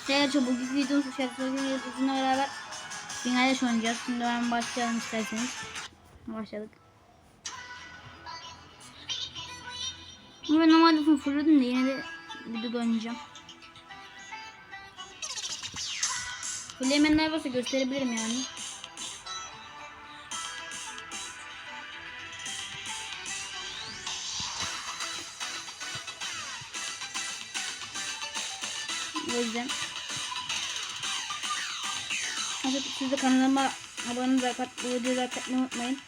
Arkadaşlar bugünkü videomuz şarkı videosuyla beraber Bingladeş oynayacağız. Şimdi hemen başlayalım isterseniz. Başladık. Ama ben normalde full fırladım da yine de videoda oynayacağım. Fullemenler varsa gösterebilirim yani. O yüzden Hadi siz de kanalıma abone olmayı, videoyu like atmayı unutmayın.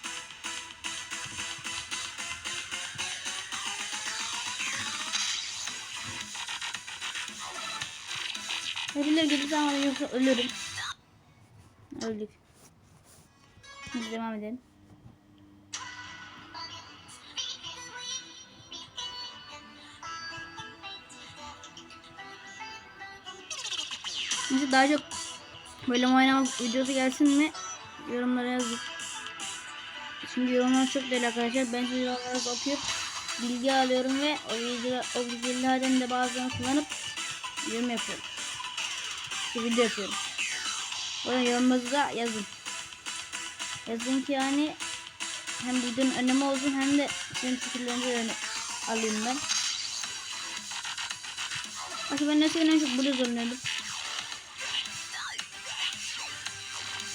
Ödüller gelirse ama yoksa ölürüm. Öldük. Biz devam edelim. Neyse daha çok böyle oynamak videosu gelsin mi yorumlara yazın. Şimdi yorumlar çok değil arkadaşlar. Ben size yorumları okuyup bilgi alıyorum ve o bilgi, o bilgilerden de bazılarını kullanıp yorum yapıyorum. Bir video yapıyorum. Yüzden yorumlarınızı da yazın. Yazın ki yani hem videonun önemi olsun hem de sizin fikirlerinizi alayım ben. Aslında ben neyse en çok bluz oynuyordum.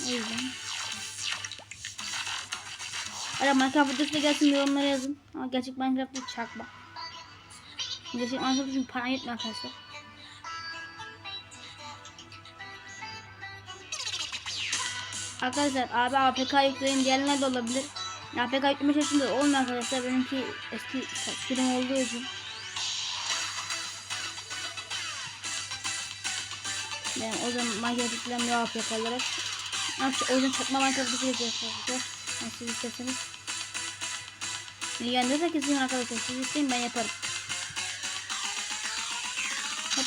Yüzden. Ara Minecraft videosu da gelsin yorumlara yazın. Ama gerçek Minecraft'ı çakma. Gerçek Minecraft için para yetmiyor arkadaşlar. Arkadaşlar abi APK yükleyin diyenler de olabilir. APK yükleme şeklinde olmuyor arkadaşlar. Benimki eski sürüm olduğu için. Yani o zaman Minecraft yüklemiyor APK olarak. O yüzden çakma Minecraft yükleyeceğiz arkadaşlar. Yani siz isterseniz. İlgilendirirse kesin arkadaşlar. Siz isteyin ben yaparım. Hop.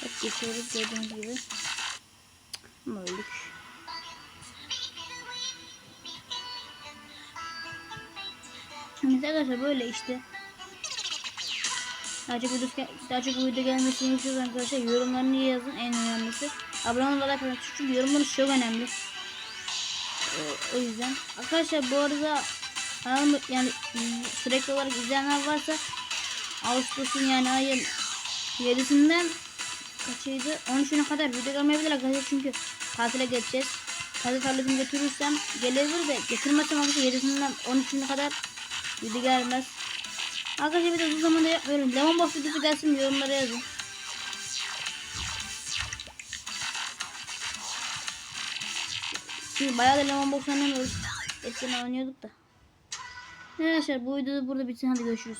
Hep geçiyoruz gördüğünüz gibi. Ama öldük. Arkadaşlar böyle işte. Daha çok video, daha çok video gelmesini istiyorsanız arkadaşlar yorumlarını yazın en önemlisi. Abone olmayı like çünkü yorumlarınız çok önemli. O, o yüzden. Arkadaşlar bu arada kanalımı yani sürekli olarak izleyenler varsa Ağustos'un yani ayın 7'sinden kaçıydı? 13'üne kadar video gelmeyebilir arkadaşlar çünkü tatile geçeceğiz. Tatil tabletimi götürürsem gelebilir de getirmezsem arkadaşlar 7'sinden 13'üne kadar video gelmez. Arkadaşlar bir de uzun zamanda yapmıyorum. Lemon box videosu gelsin yorumlara yazın. Şimdi bayağı da lemon box oynamıyoruz. Eskiden oynuyorduk da. Arkadaşlar bu videoda burada bitsin. Hadi görüşürüz.